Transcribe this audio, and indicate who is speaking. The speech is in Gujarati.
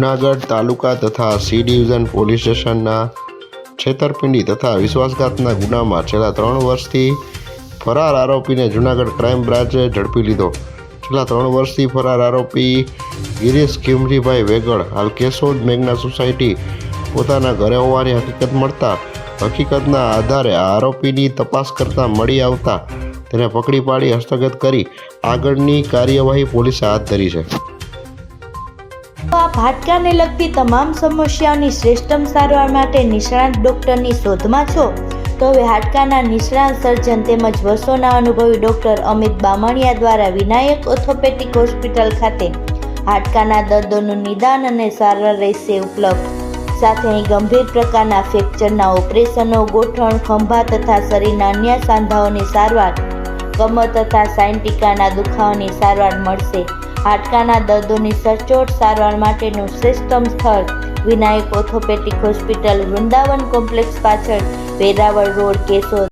Speaker 1: જૂનાગઢ તાલુકા તથા સી ડિવિઝન પોલીસ સ્ટેશનના છેતરપિંડી તથા વિશ્વાસઘાતના ગુનામાં છેલ્લા ત્રણ વર્ષથી ફરાર આરોપીને જૂનાગઢ ક્રાઇમ બ્રાન્ચે ઝડપી લીધો. છેલ્લા ત્રણ વર્ષથી ફરાર આરોપી ગિરીશ કિમરીભાઈ વેગડ હાલ કેશોદ મેઘના સોસાયટી, પોતાના ઘરે હોવાની હકીકત મળતા હકીકતના આધારે આરોપીની તપાસ કરતાં મળી આવતા તેને પકડી પાડી હસ્તગત કરી આગળની કાર્યવાહી પોલીસે હાથ ધરી છે.
Speaker 2: આપ હાડકાને લગતી તમામ સમસ્યાઓની શ્રેષ્ઠમ સારવાર માટે નિષ્ણાત ડૉક્ટરની શોધમાં છો? તો હવે હાડકાના નિષ્ણાત સર્જન તેમજ વર્ષોના અનુભવી ડૉક્ટર અમિત બામણિયા દ્વારા વિનાયક ઓર્થોપેટિક હોસ્પિટલ ખાતે હાડકાના દર્દોનું નિદાન અને સારવાર રહેશે ઉપલબ્ધ. સાથે અહીં ગંભીર પ્રકારના ફ્રેક્ચરના ઓપરેશનો ગોઠણ ખંભા તથા શરીરના અન્ય સાંધાઓની સારવાર, કમર તથા સાઇન્ટિકાના દુખાવાની સારવાર મળશે. હાડકાના દર્દોની સચોટ સારવાર માટેનું શ્રેષ્ઠમ સ્થળ, Vinayak orthopaedic hospital, Vrindavan complex પાછળ, વેરાવળ રોડ, કેશોદ.